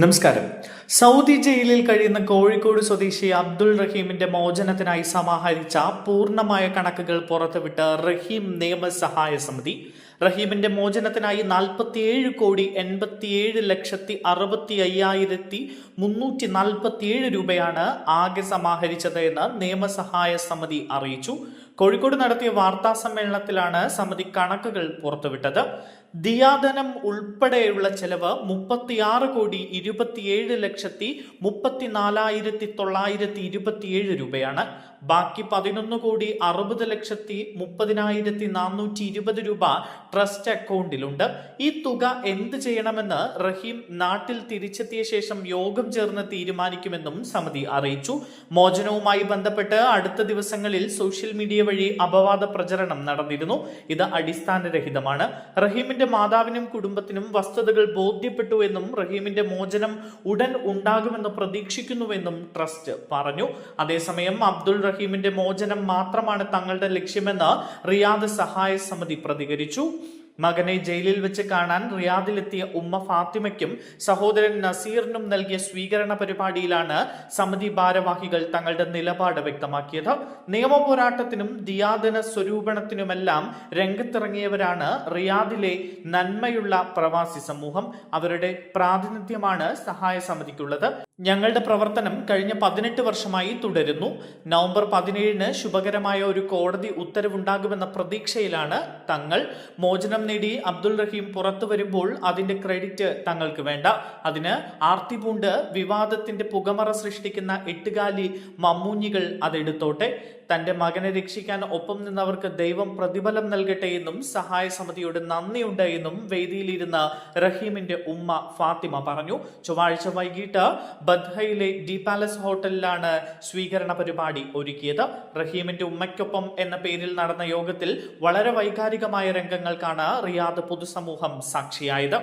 നമസ്കാരം. സൗദി ജയിലിൽ കഴിയുന്ന കോഴിക്കോട് സ്വദേശി അബ്ദുൾ റഹീമിന്റെ മോചനത്തിനായി സമാഹരിച്ച പൂർണമായ കണക്കുകൾ പുറത്തുവിട്ട് റഹീം നിയമസഹായ സമിതി റഹീമിന്റെ മോചനത്തിനായി നാൽപ്പത്തിയേഴ് കോടി എൺപത്തിയേഴ് ലക്ഷത്തി അറുപത്തി അയ്യായിരത്തി മുന്നൂറ്റി നാൽപ്പത്തിയേഴ് രൂപയാണ് ആകെ സമാഹരിച്ചത് എന്ന് നിയമസഹായ സമിതി അറിയിച്ചു. കോഴിക്കോട് നടത്തിയ വാർത്താ സമ്മേളനത്തിലാണ് സമിതി കണക്കുകൾ പുറത്തുവിട്ടത്. ദിയാധനം ഉൾപ്പെടെയുള്ള ചെലവ് മുപ്പത്തിയാറ് കോടി ഇരുപത്തിയേഴ് ലക്ഷത്തി മുപ്പത്തിനാലായിരത്തി തൊള്ളായിരത്തി ഇരുപത്തിയേഴ് രൂപയാണ്. ബാക്കി പതിനൊന്ന് കോടി അറുപത് ലക്ഷത്തി മുപ്പതിനായിരത്തി നാനൂറ്റി ഇരുപത് രൂപ ട്രസ്റ്റ് അക്കൗണ്ടിലുണ്ട്. ഈ തുക എന്ത് ചെയ്യണമെന്ന് റഹീം നാട്ടിൽ തിരിച്ചെത്തിയ ശേഷം യോഗം ചേർന്ന് തീരുമാനിക്കുമെന്നും സമിതി അറിയിച്ചു. മോചനവുമായി ബന്ധപ്പെട്ട് അടുത്ത ദിവസങ്ങളിൽ സോഷ്യൽ മീഡിയ വഴി അപവാദ പ്രചരണം നടന്നിരുന്നു. ഇത് അടിസ്ഥാനരഹിതമാണ്. റഹീമിന്റെ മാതാവിനും കുടുംബത്തിനും വസ്തുതകൾ ബോധ്യപ്പെട്ടു എന്നും റഹീമിന്റെ മോചനം ഉടൻ ഉണ്ടാകുമെന്ന് പ്രതീക്ഷിക്കുന്നുവെന്നും ട്രസ്റ്റ് പറഞ്ഞു. അതേസമയം അബ്ദുൾ റഹീമിന്റെ മോചനം മാത്രമാണ് തങ്ങളുടെ ലക്ഷ്യമെന്ന് റിയാദ് സഹായ സമിതി പ്രതികരിച്ചു. മകനെ ജയിലിൽ വെച്ച് കാണാൻ റിയാദിലെത്തിയ ഉമ്മ ഫാത്തിമയ്ക്കും സഹോദരൻ നസീറിനും നൽകിയ സ്വീകരണ പരിപാടിയിലാണ് സമിതി ഭാരവാഹികൾ തങ്ങളുടെ നിലപാട് വ്യക്തമാക്കിയത്. നിയമ പോരാട്ടത്തിനും ദിയാദന സ്വരൂപണത്തിനുമെല്ലാം രംഗത്തിറങ്ങിയവരാണ് റിയാദിലെ നന്മയുള്ള പ്രവാസി സമൂഹം. അവരുടെ പ്രാതിനിധ്യമാണ് സഹായ സമിതിക്കുള്ളത്. ഞങ്ങളുടെ പ്രവർത്തനം കഴിഞ്ഞ പതിനെട്ട് വർഷമായി തുടരുന്നു. നവംബർ പതിനേഴിന് ശുഭകരമായ ഒരു കോടതി ഉത്തരവുണ്ടാകുമെന്ന പ്രതീക്ഷയിലാണ് തങ്ങൾ. മോചനം നേടി അബ്ദുൾ റഹീം പുറത്തു വരുമ്പോൾ അതിന്റെ ക്രെഡിറ്റ് തങ്ങൾക്ക് വേണ്ട. അതിന് ആർത്തി പൂണ്ട് വിവാദത്തിന്റെ പുകമറ സൃഷ്ടിക്കുന്ന എട്ടുകാലി മമ്മൂഞ്ഞികൾ അതെടുത്തോട്ടെ. തന്റെ മകനെ രക്ഷിക്കാൻ ഒപ്പം നിന്നവർക്ക് ദൈവം പ്രതിഫലം നൽകട്ടെ എന്നും സഹായ സമിതിയോട് നന്ദിയുണ്ട് എന്നും വേദിയിലിരുന്ന റഹീമിന്റെ ഉമ്മ ഫാത്തിമ പറഞ്ഞു. ചൊവ്വാഴ്ച വൈകിട്ട് ബദ്ഹയിലെ ഡി പാലസ് ഹോട്ടലിലാണ് സ്വീകരണ പരിപാടി ഒരുക്കിയത്. റഹീമിന്റെ ഉമ്മയ്ക്കൊപ്പം എന്ന പേരിൽ നടന്ന യോഗത്തിൽ വളരെ വൈകാരികമായ രംഗങ്ങൾക്കാണ് റിയാദ് പൊതുസമൂഹം സാക്ഷിയായത്.